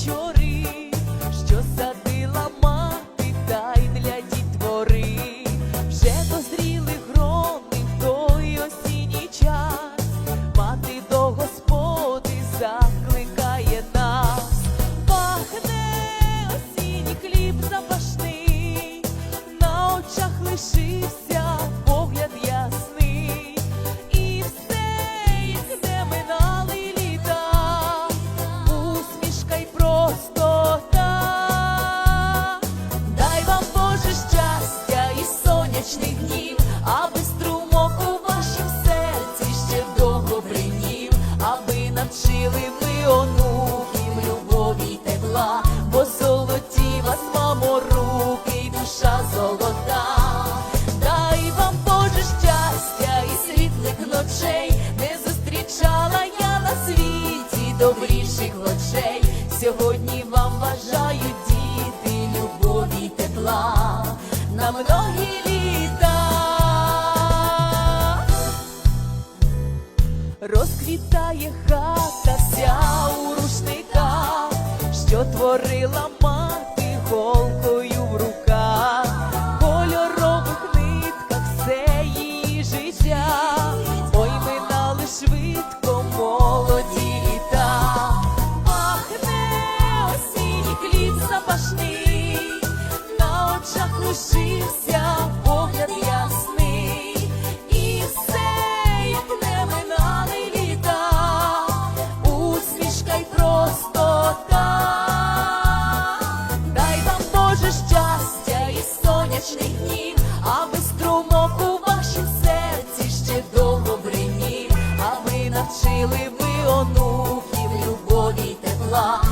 your Світає хата вся у рушниках, що творила мати голкою. Вчили ви онуків любові й тепла.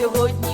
сьогодні.